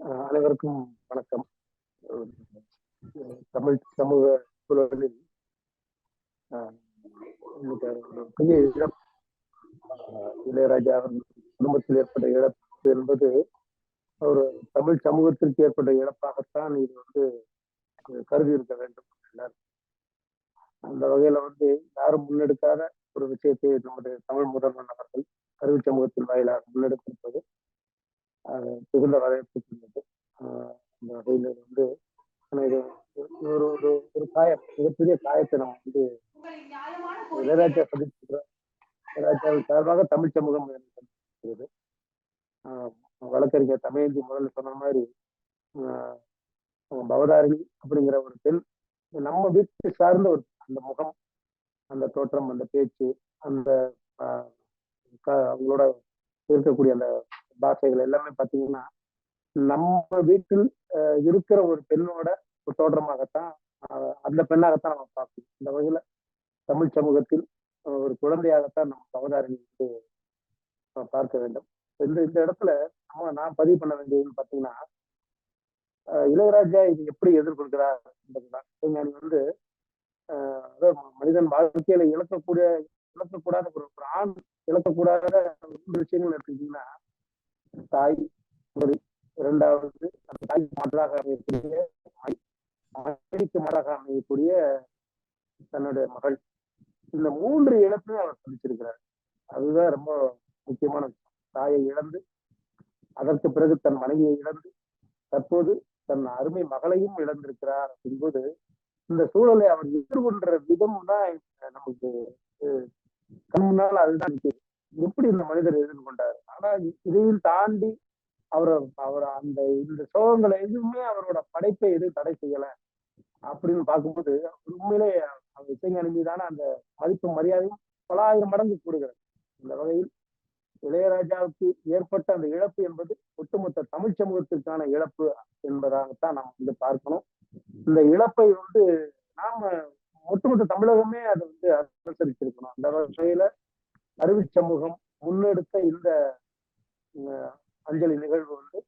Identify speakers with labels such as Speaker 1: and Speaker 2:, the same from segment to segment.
Speaker 1: அனைவருக்கும் வணக்கம். தமிழ் சமூக சூழலில் பெரிய இழப்பு இளையராஜா குடும்பத்தில் ஏற்பட்ட இழப்பு என்பது ஒரு தமிழ் சமூகத்திற்கு ஏற்பட்ட இழப்பாகத்தான் இது வந்து கருதி இருக்க வேண்டும் அந்த வகையில வந்து யாரும் முன்னெடுக்காத ஒரு விஷயத்தை நம்முடைய தமிழ் முதல்வன் அவர்கள் கருவி சமூகத்தின் வாயிலாக முன்னெடுத்திருப்பது மிகுந்த வரவேற்பு ஆஹ் இந்த வகையில் வந்து இது ஒரு ஒரு ஒரு காயம் மிகப்பெரிய காயத்தை நம்ம வந்து இளையராஜா சந்திச்சிருக்கிறோம் இளையராஜாவின் சார்பாக தமிழ் சமூகம் எனக்கு சந்திச்சிருக்கிறது ஆஹ் வழக்கறிஞர் தமிழ்ந்தி முதல்ல சொன்ன மாதிரி பவதாரி பவதாரணி அப்படிங்கிற ஒரு பெண் நம்ம வீட்டு சார்ந்த ஒரு அந்த முகம் அந்த தோற்றம் அந்த பேச்சு அந்த க- அவங்களோட இருக்கக்கூடிய அந்த பாஷைகள் எல்லாமே பாத்தீங்கன்னா நம்ம வீட்டில் அஹ், இருக்கிற ஒரு பெண்ணோட ஒரு தோற்றமாகத்தான் அந்த பெண்ணாகத்தான் நம்ம பார்க்கணும். இந்த வகையில தமிழ் சமூகத்தில் ஒரு குழந்தையாகத்தான் நம்ம சமுதாயம் வந்து பார்க்க வேண்டும். இந்த இந்த இடத்துல நம்ம நான் பதிவு பண்ண வேண்டியதுன்னு பாத்தீங்கன்னா இளையராஜா இது எப்படி எதிர்கொள்கிறார் என்பதுதான். விஞ்ஞானி வந்து அதாவது மனிதன் வாழ்க்கையில இழக்கக்கூடிய இழக்கக்கூடாத ஒரு ஆண் இழக்கக்கூடாத விஷயங்கள் எடுத்துக்கிட்டீங்கன்னா தாய் இரண்டாவது அந்த தாய் மாற்றாக அமையக்கூடிய தாய் மாறாக அமையக்கூடிய தன்னுடைய மகள். இந்த மூன்று இழப்பையும் அவர் சந்திச்சிருக்கிறார் அதுதான் ரொம்ப முக்கியமான விஷயம். தாயை இழந்து அதற்கு பிறகு தன் மனைவியை இழந்து தற்போது தன் அருமை மகளையும் இழந்திருக்கிறார் அப்படிங்கும்போது இந்த சூழலை அவர் எதிர்கொண்ட விதம் தான் நமக்கு கண் முன்னால் அதுதான் எப்படி இந்த மனிதர் எதிர்கொண்டார்? ஆனா இதையும் தாண்டி அவரை அவர் அந்த இந்த சோகங்களை எதுவுமே அவரோட படைப்பை எதுவும் தடை செய்யல. அப்படின்னு பார்க்கும்போது உண்மையிலே அந்த இசைஞானி மீதான அந்த மதிப்பு மரியாதையும் பல ஆயிரம் மடங்கு கூடுகிறது. இந்த வகையில் இளையராஜாவுக்கு ஏற்பட்ட அந்த இழப்பு என்பது ஒட்டுமொத்த தமிழ் சமூகத்திற்கான இழப்பு என்பதாகத்தான் நாம் வந்து பார்க்கணும். இந்த இழப்பை வந்து நாம ஒட்டுமொத்த தமிழகமே அதை வந்து அனுசரிச்சிருக்கணும். அந்த வகையில அறிவு சமூகம் முன்னெடுத்த இந்த அஞ்சலி நிகழ்வு வந்து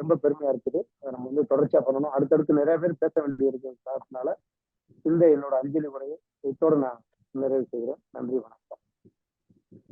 Speaker 1: ரொம்ப பெருமையா இருக்குது. அதை நம்ம வந்து தொடர்ச்சியா பண்ணணும். அடுத்தடுத்து நிறைய பேர் பேச வேண்டியிருக்கு. காரணத்தினால இந்த என்னோட அஞ்சலி உரையை இத்தோடு நான் நிறைவு செய்கிறேன். நன்றி வணக்கம்.